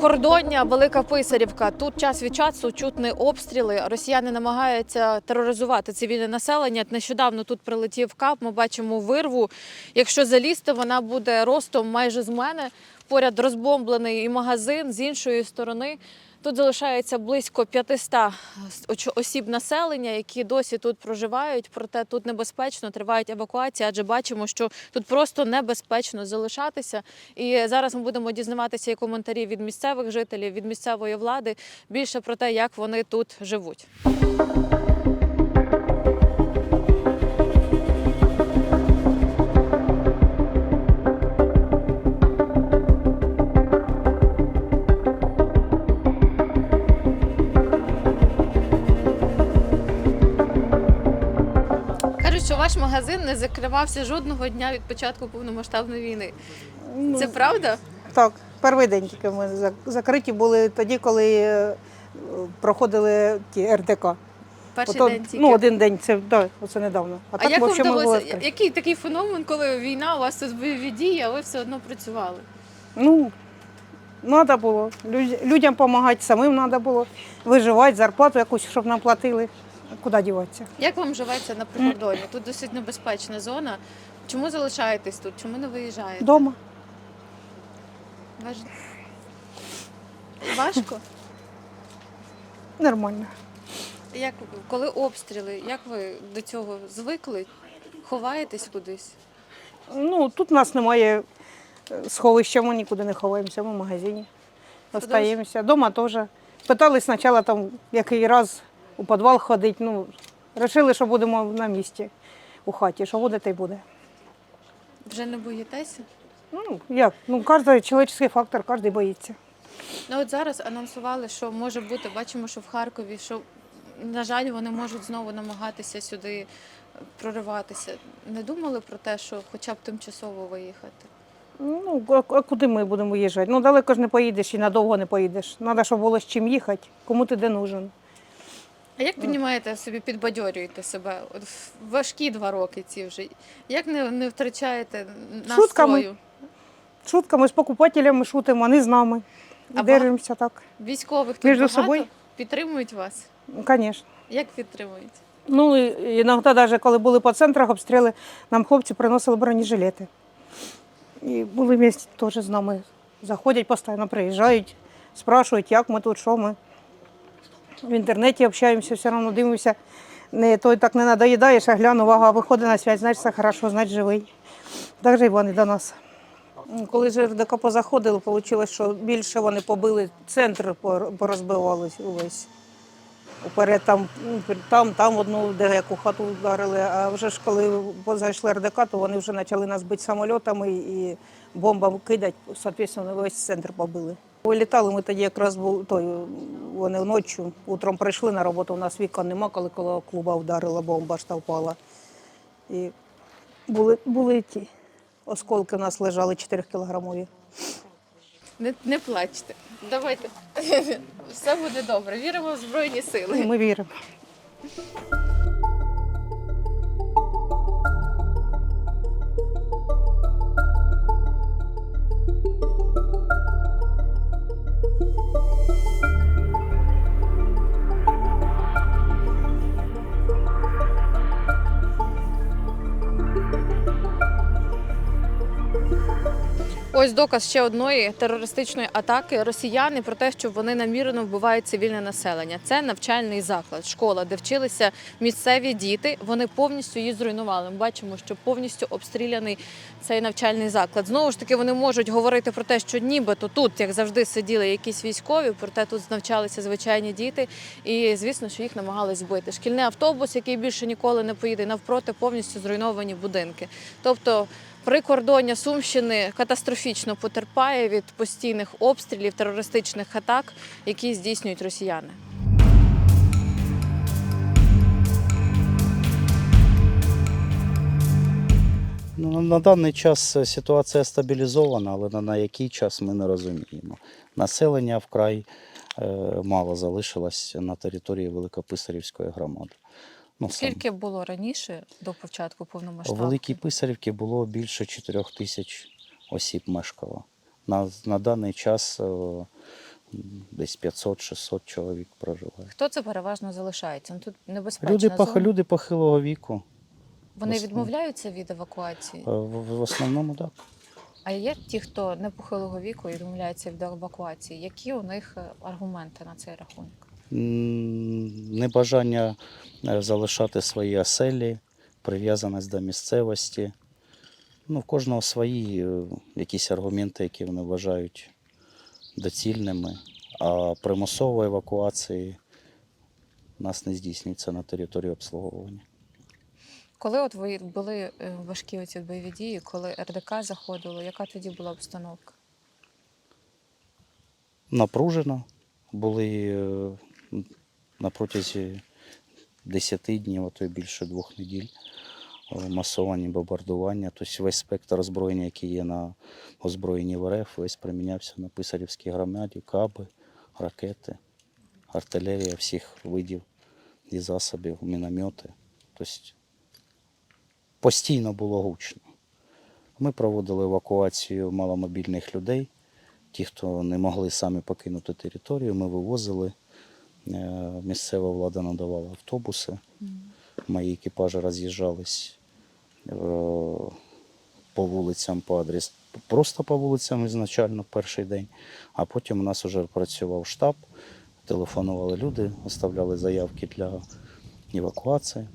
прикордоння Велика Писарівка. Тут час від часу чутні обстріли. Росіяни намагаються тероризувати цивільне населення. Нещодавно тут прилетів кап. Ми бачимо вирву. Якщо залізти, вона буде ростом майже з мене. Поряд розбомблений і магазин з іншої сторони. Тут залишається близько 500 оч- осіб населення, які досі тут проживають. Проте тут небезпечно тривають евакуації, адже бачимо, що тут просто небезпечно залишатися. І зараз ми будемо дізнаватися і коментарі від місцевих жителів, від місцевої влади більше про те, як вони тут живуть. Ваш магазин не закривався жодного дня від початку повномасштабної війни. Це правда? Так, перший день тільки ми закриті були тоді, коли е, проходили ті РТК. Перший Ото, день тільки. Ну, один день, це да, оце недавно. А, А так як вам взагалі ми вдалося? Який такий феномен, коли війна, у вас тут бойові дії, а ви все одно працювали? Ну, треба було. Люд- Людям допомагати, самим треба було виживати, зарплату якусь, щоб нам платили. Куди діватися? Як вам живеться на прикордоні? Тут досить небезпечна зона. Чому залишаєтесь тут? Чому не виїжджаєте? Дома. Важ- Важко? Нормально. Як коли обстріли, як ви до цього звикли? Ховаєтесь кудись? Ну, тут у нас немає е, сховища, ми нікуди не ховаємося, ми в магазині. Остаємося. Дома теж. Питали спочатку там який раз у підвал ходити. Ну, вирішили, що будемо на місці у хаті. Що буде, те й буде. Вже не боїтеся? Ну, як? Ну, кожен чоловічний фактор, кожен боїться. Ну от зараз анонсували, що може бути, бачимо, що в Харкові, що, на жаль, вони можуть знову намагатися сюди прориватися. Не думали про те, що хоча б тимчасово виїхати? Ну, а, а куди ми будемо їжджати? Ну, далеко ж не поїдеш і надовго не поїдеш. Треба, щоб було з чим їхати, кому ти де нужен. А як піднімаєте собі, підбадьорюєте себе? От в важкі два роки ці вже. Як не, не втрачаєте настрою? Шутками. Шутками з покупателями шутимо, вони з нами. А Держимося так. Військових тут Між багато собою? підтримують вас? Звісно. Як підтримують? Ну, і іноді, навіть коли були по центрах обстріли, нам хлопці приносили бронежилети. І були місць теж з нами. Заходять постійно, приїжджають, спрашують, як ми тут, що ми. В інтернеті общаємося, все одно дивимося. Не, той так не надоїдаєш, а гляну, вага виходить на связь, значить все хорошо, значить живий. Так же і вони до нас. Коли ж РДК позаходили, вийшло, що більше вони побили центр, пор- порозбивали увесь. Уперед там, там, там одну де яку хату вдарили. А вже ж коли зайшли РДК, то вони вже почали нас бити самольотами і бомбами кидати, соответственно, весь центр побили. Вилітали ми тоді якраз був той, вони ночі, утром прийшли на роботу, у нас вікон нема, коли коло клуба вдарила бомба, ж та впала. І були, були ті осколки у нас лежали 4 кілограмові. Не, не плачте. Давайте. Все буде добре. Віримо в Збройні сили. Ми віримо. Ось доказ ще одної терористичної атаки росіяни про те, що вони намірено вбивають цивільне населення. Це навчальний заклад, школа, де вчилися місцеві діти. Вони повністю її зруйнували. Ми бачимо, що повністю обстріляний цей навчальний заклад. Знову ж таки, вони можуть говорити про те, що нібито тут, як завжди, сиділи якісь військові, проте тут навчалися звичайні діти. І звісно, що їх намагались збити. Шкільний автобус, який більше ніколи не поїде, навпроти повністю зруйновані будинки. Тобто Прикордоння Сумщини катастрофічно потерпає від постійних обстрілів, терористичних атак, які здійснюють росіяни. Ну, на- даний час е, ситуація стабілізована, але на, на який час ми не розуміємо. Населення вкрай е, мало залишилось на території Великописарівської громади. Ну, Скільки було раніше до початку У? Великій Писарівці було більше 4 тисяч осіб мешкало. На, на даний час е, м, десь 500-600 чоловік проживає. Хто це переважно залишається? Ну тут небезпечно. Люди, пох, люди похилого віку. Вони відмовляються від евакуації. Е, В, в основному так. А є ті, хто не похилого віку і відмовляється від евакуації. Які у них е, аргументи на цей рахунок? Небажання е, залишати свої оселі, прив'язаність до місцевості. Ну, в кожного свої е, якісь аргументи, які вони вважають доцільними. А примусової евакуації у нас не здійснюється на території обслуговування. Коли от ви були е, важкі оці бойові дії, коли РДК заходило, яка тоді була обстановка? Напружено були на протязі 10 днів, а то й більше двох неділь. е, Масовані бомбардування. Тобто весь спектр озброєння, який є на озброєнні в РФ, весь примінявся на писарівській громаді, каби, ракети, артилерія всіх видів і засобів, міномети. Тобто постійно було гучно. Ми проводили евакуацію маломобільних людей. Ті, хто не могли самі покинути територію, ми вивозили. Е, Місцева влада надавала автобуси. Мої екіпажі роз'їжджались е, по вулицям, по адрес, просто по вулицям ізначально перший день. А потім у нас вже працював штаб, телефонували люди, оставляли заявки для евакуації.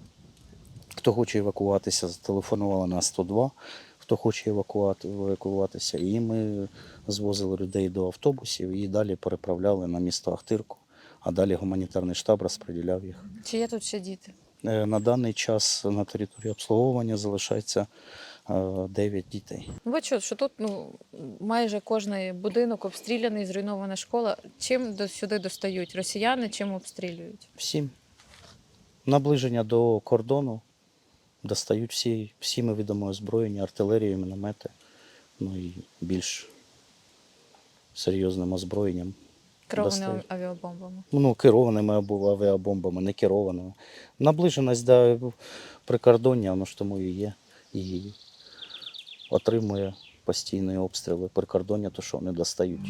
Хто хоче евакуватися, зателефонували на 102. Хто хоче евакуати, евакуватися, і ми звозили людей до автобусів і далі переправляли на місто Ахтирку, а далі гуманітарний штаб розподіляв їх. Чи є тут ще діти? Е, На даний час на території обслуговування залишається 9 дітей. Ну, ви чули, що тут ну майже кожний будинок обстріляний, зруйнована школа. Чим до сюди достають росіяни, чим обстрілюють? Всім наближення до кордону достають всі, всіми відомо озброєння, артилерію, міномети, ну і більш серйозним озброєнням. Керованими авіабомбами. Ну, керованими або авіабомбами, не керованими. Наближеність до прикордоння, воно ж тому і є. І отримує постійні обстріли прикордоння, то що вони достають.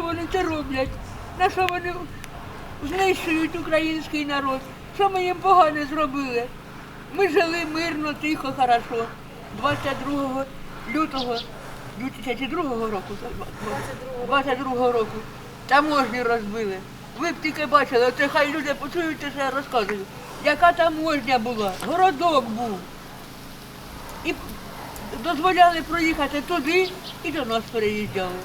Що вони це роблять? На що вони знищують український народ? Що ми їм погано зробили? Ми жили мирно, тихо, хорошо. 22 лютого 2002 року. 22 року. Таможню розбили. Ви б тільки бачили, оце хай люди почують, що я розказую. Яка таможня була? Городок був. І дозволяли проїхати туди і до нас переїжджали.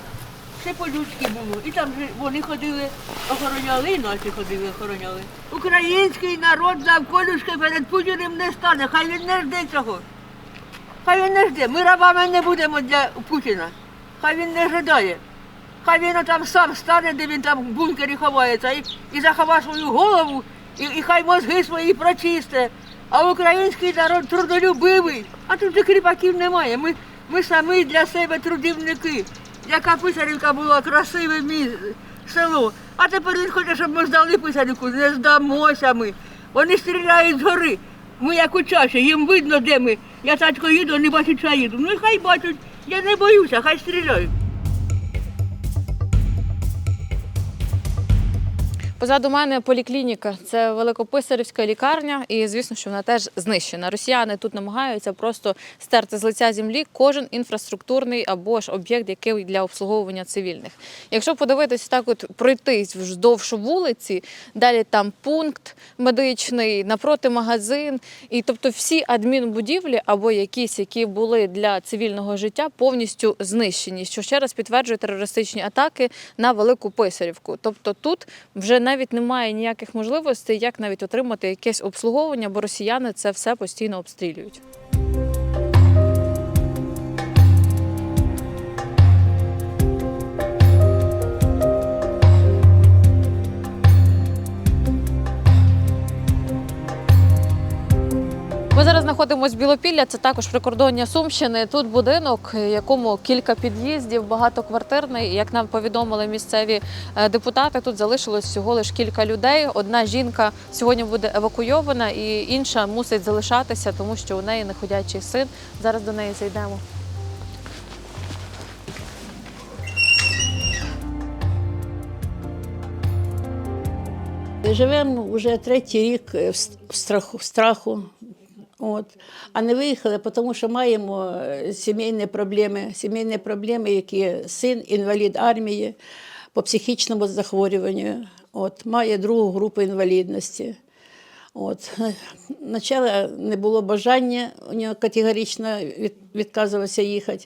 Все по-людськи було. І там же вони ходили, охороняли, і наші ходили, охороняли. Український народ навколюшки перед Путіним не стане, хай він не жде цього. Хай він не жде. Ми рабами не будемо для Путіна. Хай він не жадає. Хай він там сам стане, де він там в бункері ховається, і, і заховає свою голову, і, і хай мозги свої прочисте. А український народ трудолюбивий. А тут же кріпаків немає. Ми, ми самі для себе трудівники. Яка писарівка була красиве село. А тепер він хоче, щоб ми здали писарівку. Не здамося ми. Вони стріляють згори. Ми як у чаші, їм видно, де ми. Я тачко їду, вони бачать, що я їду. Ну і хай бачать, я не боюся, хай стріляють. Позаду мене поліклініка. Це великописарівська лікарня, і звісно, що вона теж знищена. Росіяни тут намагаються просто стерти з лиця землі кожен інфраструктурний або ж об'єкт, який для обслуговування цивільних. Якщо подивитись так, от пройтись вздовж вулиці, далі там пункт медичний, напроти магазин, і тобто всі адмінбудівлі або якісь, які були для цивільного життя, повністю знищені, що ще раз підтверджує терористичні атаки на велику писарівку. Тобто тут вже навіть немає ніяких можливостей, як навіть отримати якесь обслуговування, бо росіяни це все постійно обстрілюють. Знаходимося Білопілля, це також прикордоння Сумщини. Тут будинок, в якому кілька під'їздів, багатоквартирний. Як нам повідомили місцеві е, депутати, тут залишилось всього лиш кілька людей. Одна жінка сьогодні буде евакуйована, і інша мусить залишатися, тому що у неї неходячий син. Зараз до неї зайдемо. Живемо вже третій рік в в страху. От. А не виїхали, тому що маємо е, сімейні проблеми, сімейні проблеми, які син інвалід армії по психічному захворюванню, от, має другу групу інвалідності. От. Спочатку не було бажання, у нього категорично відказувався їхати.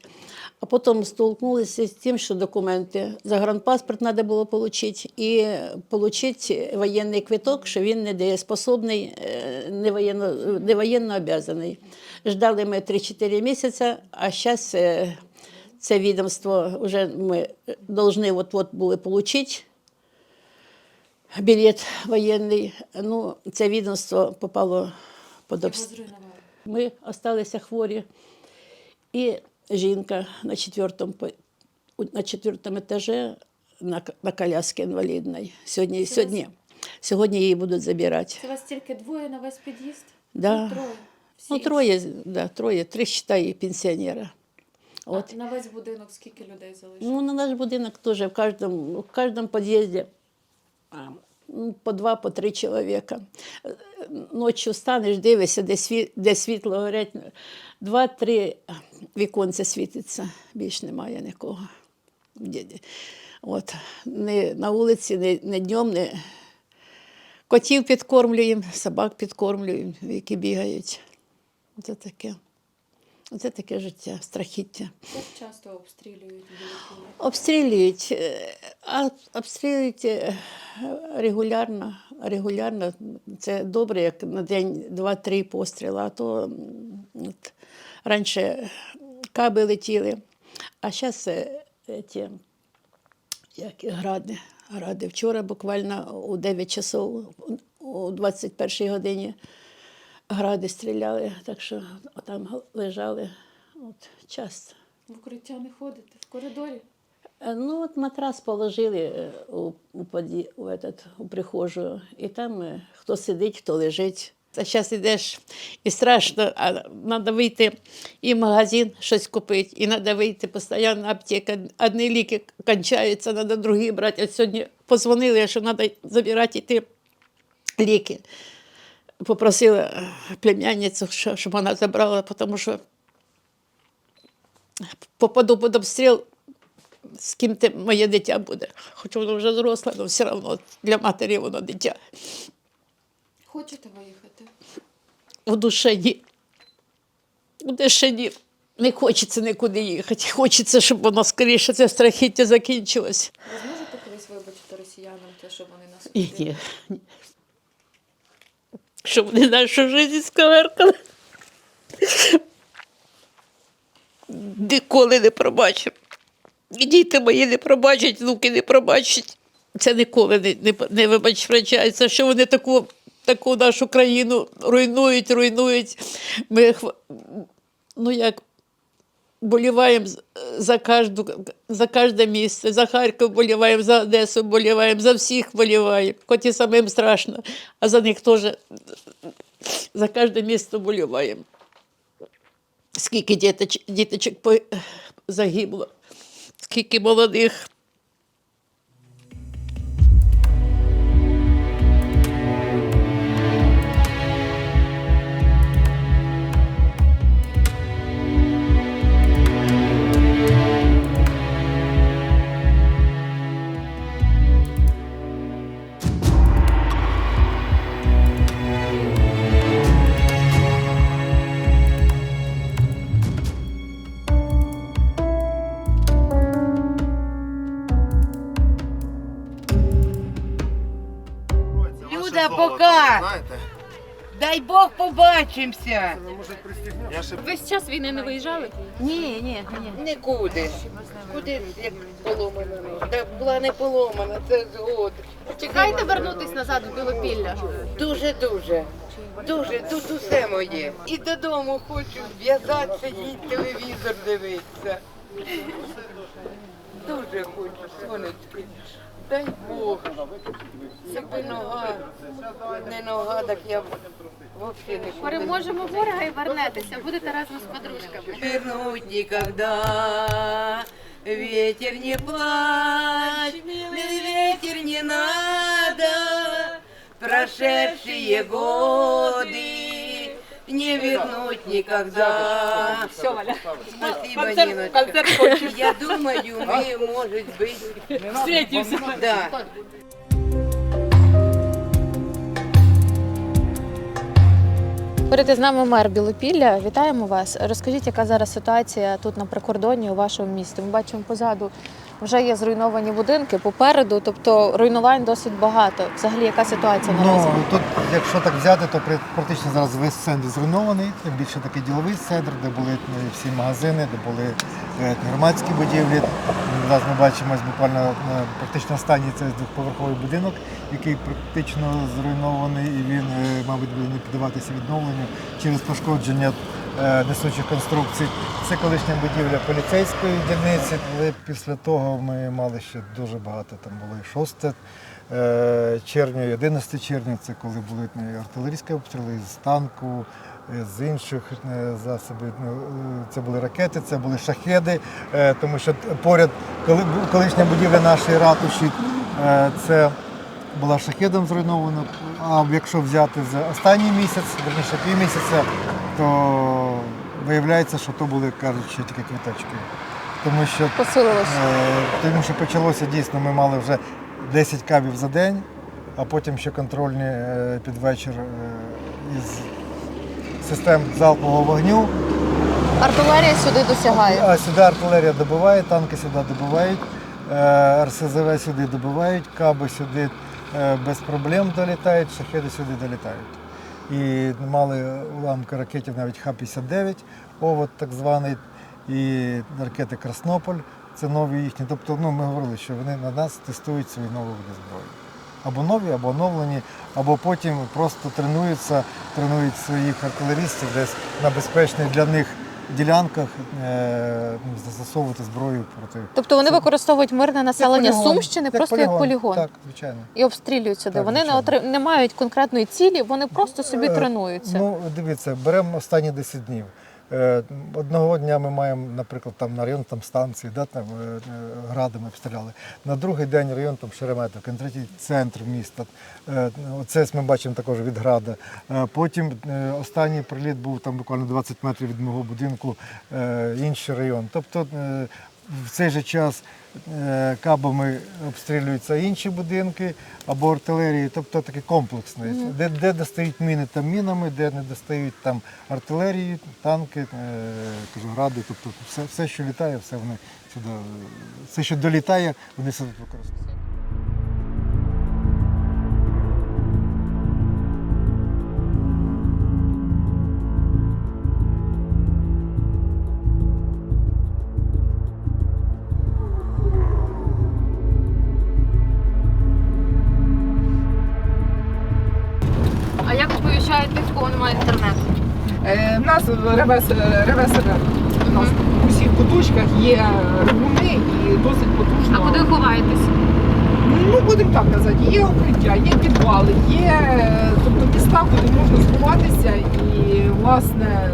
А потім столкнулися з тим, що документи, загранпаспорт треба було отримати і отримати воєнний квиток, що він недеєспособний, е, не воєнно, не воєнно обязаний. Ждали ми 3-4 місяці, а зараз це відомство вже ми повинні от-от були отримати білет воєнний. Ну, це відомство попало під обстріл. Ми залишилися хворі. І жінка на четвертому, на четвертому етажі на, на коляскі інвалідній. Сьогодні, сьогодні, сьогодні її будуть забирати. Це вас тільки двоє на весь під'їзд? Да. Ну, троє, да, троє, три считай пенсіонера. От. на весь будинок скільки людей залишилось? Ну, на наш будинок теж в кожному, в кожному під'їзді ну, по два, по три чоловіка. Е, Ночі встанеш, дивишся, де світло горять. Два-три віконця світиться, більш немає нікого. От. Не на вулиці, не, не днем, не котів підкормлюємо, собак підкормлюємо, які бігають. Це таке. Це таке життя, страхіття. Як часто обстрілюють? Обстрілюють, е, обстрілюють е, регулярно. регулярно. Це добре, як на день два-три постріли. А то от, раніше каби летіли, а зараз ті, як гради. гради. Вчора буквально у 9 часов, у 21 годині гради стріляли, так що там лежали от, часто. В укриття не ходите, в коридорі? Е, Ну, от матрас положили е, у, у, у, этот, у прихожу, і там е, хто сидить, хто лежить. А зараз йдеш і страшно, а треба вийти і в магазин щось купити, і треба вийти постійно аптека. Одні ліки кончаються, треба другі брати. От сьогодні позвонили, що треба забирати йти ліки. Попросила племянницю, щоб вона забрала, тому що попаду під обстріл, з ким те моє дитя буде. Хоч воно вже зросле, але все одно для матері воно дитя. Хочете виїхати? В душі ні. В душі ні. Не хочеться нікуди їхати. Хочеться, щоб воно скоріше це страхіття закінчилось. Ви зможете колись вибачити росіянам те, що вони нас ні. ні. Щоб вони нашу життя сковеркали. Ніколи не пробачив. І діти мої не пробачать, внуки не пробачать. Це ніколи не, не, не вибачається, що вони таку, таку нашу країну руйнують, руйнують. Ми ну як боліваємо за кожну, за кожне місце, за Харків боліваємо, за Одесу боліваємо, за всіх боліваємо. Хоч і самим страшно, а за них теж за кожне місто боліваємо. Скільки діточ, діточок загибло, скільки молодих. Пока! Знаєте? Дай Бог побачимося. Весь час війни не виїжджали? Ні, ні, ні. Нікуди. Куди як поломана? Та була не поломана, це згод. Чекайте вернутись назад в Білопілля. Дуже, дуже. Дуже, тут усе моє. І додому хочу в'язатися, їй телевізор дивитися. Дуже хочу, сонечки. Дай Бог. Якби нога, не нога, так я б взагалі не. Переможемо ворога і вернетеся. Будете разом з подружками. вернуть никогда. Ветер не плачь, милый ветер не надо. Прошедшие годы не вернуть никогда. Все, Валя. Спасибо, Ниночка. Я думаю, мы, может быть, встретимся. Да. Поряд із нами мер Білопілля. Вітаємо вас. Розкажіть, яка зараз ситуація тут на прикордонні у вашому місті? Ми бачимо позаду вже є зруйновані будинки попереду, тобто руйнувань досить багато. Взагалі, яка ситуація наразі? Ну тут, якщо так взяти, то практично зараз весь центр зруйнований. Тим більше такий діловий центр, де були е, всі магазини, де були е, громадські будівлі. Зараз ми бачимо буквально е, практично останній це двохповерховий будинок, який практично зруйнований, і він, е, мабуть, буде не піддаватися відновленню через пошкодження несучих конструкцій. Це колишня будівля поліцейської дільниці. Але після того ми мали ще дуже багато. Там було і 6 е, червня, і 11 червня. Це коли були е, артилерійські обстріли з танку, е, з інших е, засобів. Ну, е, Це були ракети, це були шахеди, е, тому що поряд коли колишня будівля нашої ратуші, е, це була шахедом зруйнована. А якщо взяти за останній місяць, верніше півмісяця, то виявляється, що то були, кажуть, ще тільки квіточки. Тому що, е, тому що почалося дійсно, ми мали вже 10 кабів за день, а потім ще контрольні е, під вечір е, із систем залпового вогню. Артилерія сюди досягає. А сюди артилерія добиває, танки сюди добивають, е, РСЗВ сюди добивають, каби сюди е, без проблем долітають, шахеди сюди долітають. І мали уламки ракетів навіть Х-59, овод так званий, і ракети Краснополь, це нові їхні. Тобто ну, ми говорили, що вони на нас тестують свої нові види зброї. Або нові, або оновлені, або потім просто тренуються, тренують своїх артилерістів десь на безпечний для них ділянках е, ну, застосовувати зброю проти. Тобто вони використовують мирне населення полігон, Сумщини просто як полігон. Так, звичайно. І обстрілюють сюди. Так, вони не, звичайно. отри... не мають конкретної цілі, вони просто собі Е, тренуються. Ну, дивіться, беремо останні 10 днів. Е, Одного дня ми маємо, наприклад, там на район там станції, да, там е, е, градами обстріляли. На другий день район там Шереметівка, на третій центр міста. Оце ми бачимо також від града. Потім останній приліт був там буквально 20 метрів від мого будинку, інший район. Тобто в цей же час е, кабами обстрілюються інші будинки або артилерії, тобто таке комплексне. Де, де достають міни, там мінами, де не достають там артилерії, танки, ради. кажу, гради, тобто все, все, що літає, все вони сюди, все, що долітає, вони сюди використовують. Нас ревес, ревесера у нас у всіх куточках є регуни і досить потужно. А куди ховаєтесь? Ну, будемо так казати, є укриття, є підвали, є е, тобто міста, куди можна сховатися, і власне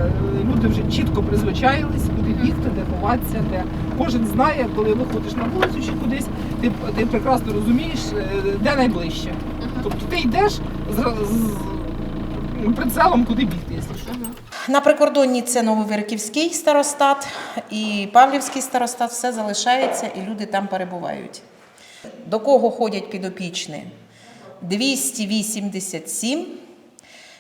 люди вже чітко призвичаїлись, куди бігти, де ховатися, де кожен знає, коли виходиш на вулицю чи кудись, ти, ти прекрасно розумієш, е, де найближче. Тобто ти йдеш з, з прицелом, куди бігти, якщо що. На прикордонні це Нововирківський старостат і Павлівський старостат все залишається і люди там перебувають. До кого ходять підопічні? 287.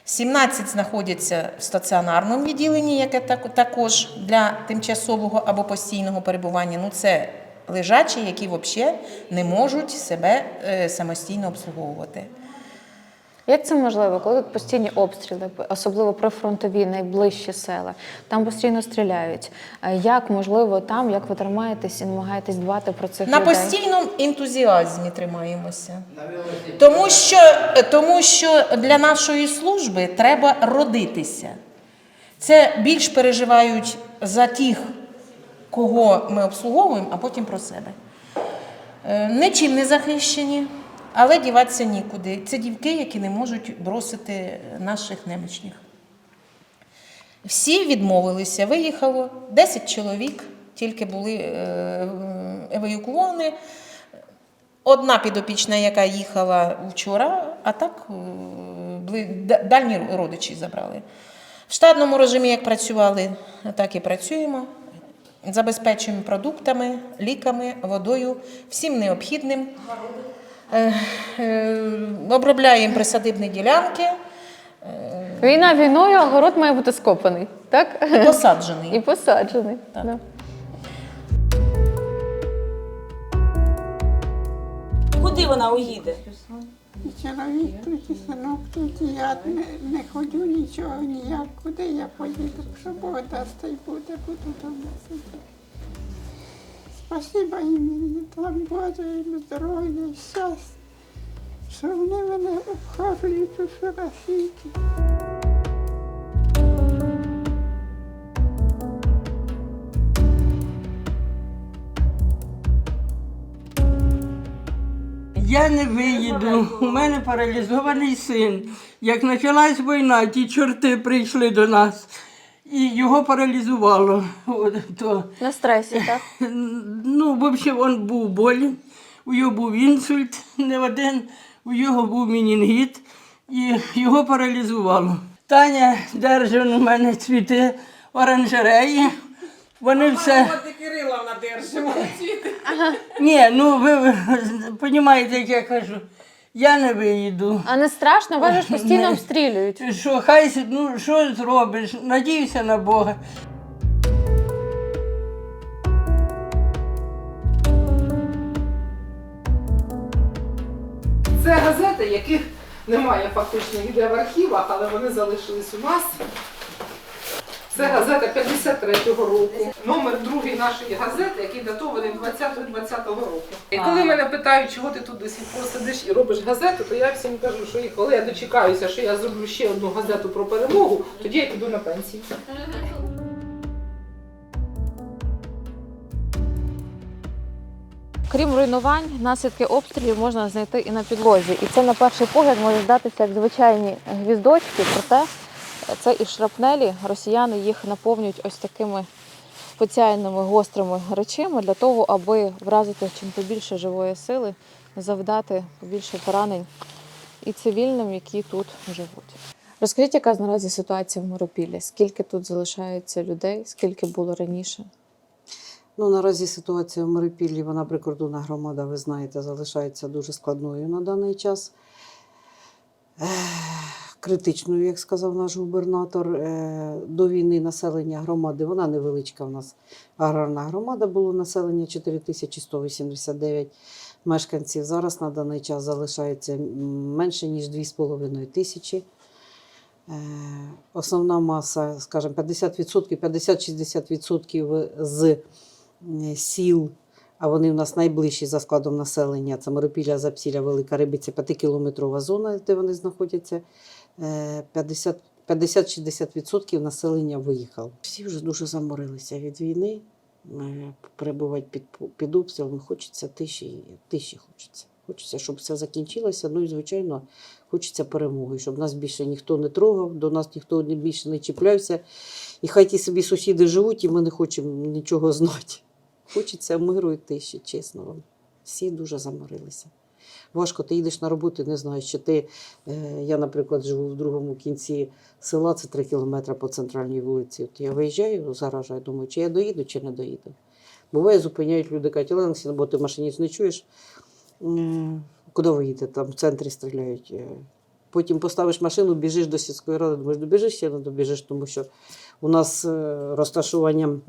17 знаходяться в стаціонарному відділенні, яке так- також для тимчасового або постійного перебування. Ну, це лежачі, які взагалі не можуть себе е, самостійно обслуговувати. Як це можливо, коли тут постійні обстріли, особливо прифронтові, найближчі села, там постійно стріляють. Е, Як можливо там, як ви тримаєтесь і намагаєтесь дбати про цих На людей? постійному ентузіазмі тримаємося. Тому що, тому що для нашої служби треба родитися. Це більш переживають за тих, кого ми обслуговуємо, а потім про себе. Е, Нічим не захищені, але діватися нікуди. Це дівки, які не можуть бросити наших немічних. Всі відмовилися, виїхало 10 чоловік, тільки були е, евакуовані. Одна підопічна, яка їхала вчора, а так е, дальні родичі забрали. В штатному режимі як працювали, так і працюємо. Забезпечуємо продуктами, ліками, водою, всім необхідним. Е, е, Обробляємо присадибні ділянки, Війна війною, а город має бути скопаний, так? посаджений. І посаджений. Так. Да. Куди вона уїде? Чоловік тут синок тут, і я не, не ходжу нічого ніяк. Куди я поїду? Що Бог дасть, та й буде, буду вдома сидіти. Спасибо їм, там Боже, їм здоров'я, щастя, що вони мене обхоплюють усе на світі. Я не виїду. У мене паралізований син. Як почалась війна, ті чорти прийшли до нас. І його паралізувало. От, то, На стресі, так? ну, взагалі, він був болі, у його був інсульт не один, у його був мінінгіт, і його паралізувало. Таня держить у мене цвіти оранжереї. Вони все. Кириловна держимо. Ні, ну ви розумієте, як я кажу, я не виїду. А не страшно, вас же ж постійно обстрілюють. Що, хай ну що зробиш? Надійся на Бога. Це газети, яких немає фактично ніде в архівах, але вони залишились у нас. Це газета 53-го року. Номер другий нашої газети, який датований 20-20-го року. І коли мене питають, чого ти тут до сих пор сидиш і робиш газету, то я всім кажу, що і коли я дочекаюся, що я зроблю ще одну газету про перемогу, тоді я піду на пенсію. Крім руйнувань, наслідки обстрілів можна знайти і на підлозі. І це на перший погляд може здатися як звичайні гвіздочки, проте це і шрапнелі. Росіяни їх наповнюють ось такими спеціальними гострими речами для того, аби вразити чим побільше живої сили, завдати побільше поранень і цивільним, які тут живуть. Розкажіть, яка наразі ситуація в Миропіллі? Скільки тут залишається людей, скільки було раніше? Ну, наразі ситуація в Миропіллі, вона прикордонна громада, ви знаєте, залишається дуже складною на даний час. Критичною, як сказав наш губернатор, Е, до війни населення громади, вона невеличка в нас аграрна громада, було населення 4189 мешканців. Зараз на даний час залишається менше, ніж 2,5 тисячі. Е, Основна маса, скажімо, 50%, 50-60% з е, сіл, а вони в нас найближчі за складом населення. Це Миропілля, Запсілля, Велика Рибиця, 5-кілометрова зона, де вони знаходяться. Е, 50 50-60% населення виїхало. Всі вже дуже заморилися від війни, е, перебувають під, під обстрілами. Хочеться тиші, тиші хочеться. Хочеться, щоб все закінчилося. Ну і, звичайно, хочеться перемоги, щоб нас більше ніхто не трогав, до нас ніхто більше не чіплявся. І хай ті собі сусіди живуть, і ми не хочемо нічого знати. Хочеться миру і тиші, чесно вам. Всі дуже заморилися. Важко, ти їдеш на роботу, не знаєш, чи ти. Е, я, наприклад, живу в другому кінці села, це три кілометри по центральній вулиці. От я виїжджаю з гаража, я думаю, чи я доїду, чи не доїду. Буває, зупиняють люди, кажуть, Олена бо ти в машині не чуєш. Куди ви їдете? Там в центрі стріляють. Е, Потім поставиш машину, біжиш до сільської ради, думаєш, добіжиш чи не добіжиш, тому що у нас е, розташуванням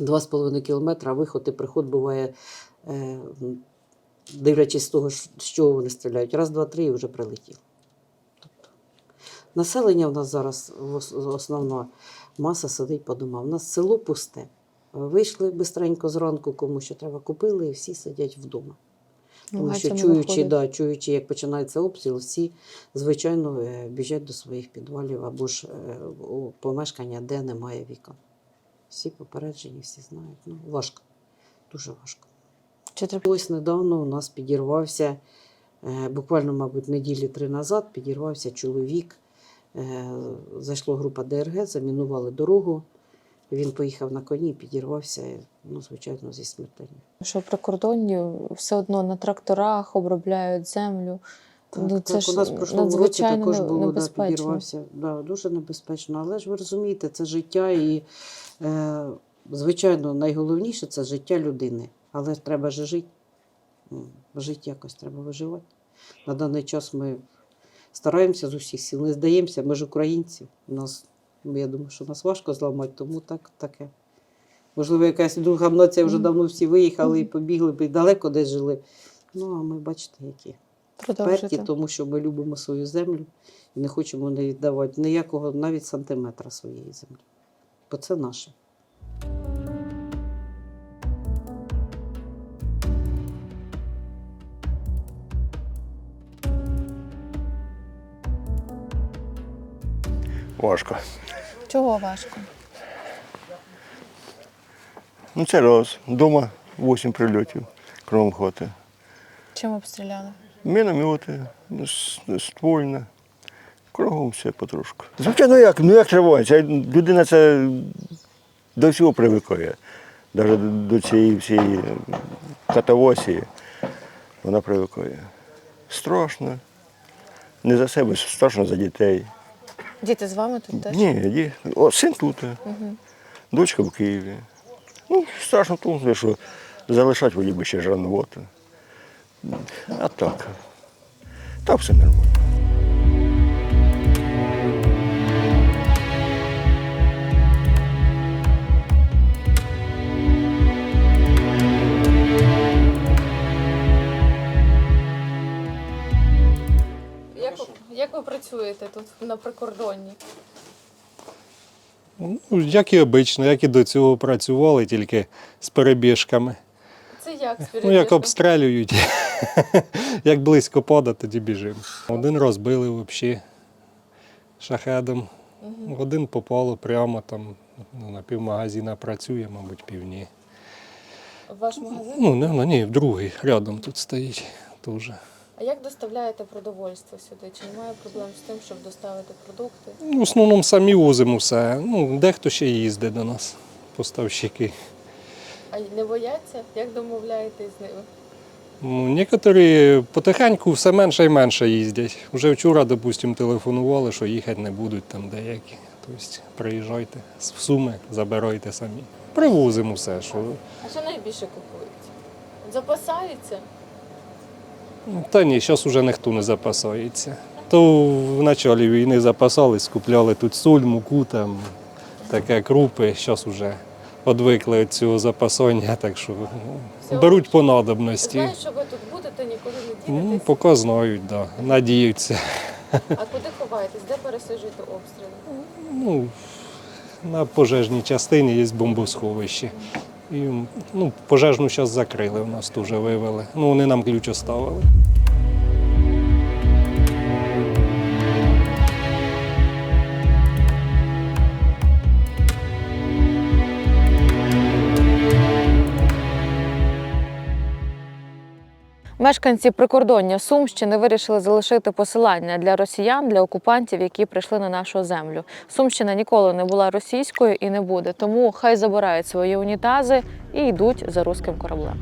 2,5 кілометра, виход і приход буває, дивлячись з того, з чого вони стріляють. Раз, два, три і вже прилетів. Населення в нас зараз основна маса сидить по домам. У нас село пусте. Вийшли бистренько зранку, кому що треба купили, і всі сидять вдома. Тому Багаття що чуючи, да, чуючи, як починається обстріл, всі, звичайно, е, біжать до своїх підвалів або ж е, у помешкання, де немає вікон. Всі попереджені, всі знають. Ну, важко, дуже важко. Чи Ось недавно у нас підірвався, е, буквально, мабуть, неділі три назад, підірвався чоловік. Е, Зайшла група ДРГ, замінували дорогу. Він поїхав на коні і підірвався, ну, звичайно, зі смертельним. що прикордонні все одно на тракторах обробляють землю? Так, ну, це так, ж у нас в прошлому році також було да, підірвався. Да, дуже небезпечно. Але ж ви розумієте, це життя і, е, звичайно, найголовніше це життя людини. Але ж треба ж жити. Ну, Жити якось треба виживати. На даний час ми стараємося з усіх сил, не здаємося, ми ж українці. Нас, ну, я думаю, що нас важко зламати, тому так таке. Можливо, якась друга нація вже давно всі виїхали і побігли, і далеко десь жили. Ну, а ми бачите, які Продовжуйте. тому що ми любимо свою землю і не хочемо не віддавати ніякого навіть сантиметра своєї землі. Бо це наше. Важко. Чого важко? Ну це раз. Дома 8 прильотів, кром хати. Чим обстріляли? Міномети, с- ствольне. Кругом все потрошку. Звичайно, як? Ну як тривається? Людина це до всього привикає. Навіть до цієї всієї катавасії вона привикає. Страшно. Не за себе, страшно за дітей. Діти з вами тут теж? Ні, ді- О, син тут, Угу. дочка в Києві. Ну, страшно тому, що залишати воді би ще жанвота. А так. Так все нормально. Як ви працюєте тут на прикордонні? Ну, як і обично, як і до цього працювали, тільки з перебіжками. Це як з Ну, як обстрілюють, як близько падає, тоді біжимо. Один розбили взагалі шахедом, один попало прямо там, ну, на півмагазина працює, мабуть, півні. Ваш магазин? Ну, не, ну, ні, в другий рядом тут стоїть теж. А як доставляєте продовольство сюди? Чи немає проблем з тим, щоб доставити продукти? Ну, В основному самі возимо все. Ну, дехто ще їздить до нас, поставщики. А не бояться? Як домовляєтесь з ними? Ну, Некоторі потихеньку все менше і менше їздять. Вже вчора, допустимо, телефонували, що їхати не будуть там деякі. Тобто приїжджайте в Суми, забирайте самі. Привозимо все, що. А що найбільше купують? Запасаються? Ну, Та ні, зараз вже ніхто не запасається. То в початку війни запасались, купляли тут соль, муку, там, таке крупи. Зараз вже відвикли від цього запасання, так що ну, беруть по надобності. Знаєш, що ви тут будете, нікуди не Ну, поки знають, да. надіються. А куди ховаєтесь? Де пересиджуєте обстріли? Ну, на пожежній частині є бомбосховище. І, ну, пожежну зараз закрили, у нас теж вивели. Ну, вони нам ключ оставили. Мешканці прикордоння Сумщини вирішили залишити посилання для росіян, для окупантів, які прийшли на нашу землю. Сумщина ніколи не була російською і не буде, тому хай забирають свої унітази і йдуть за руським кораблем.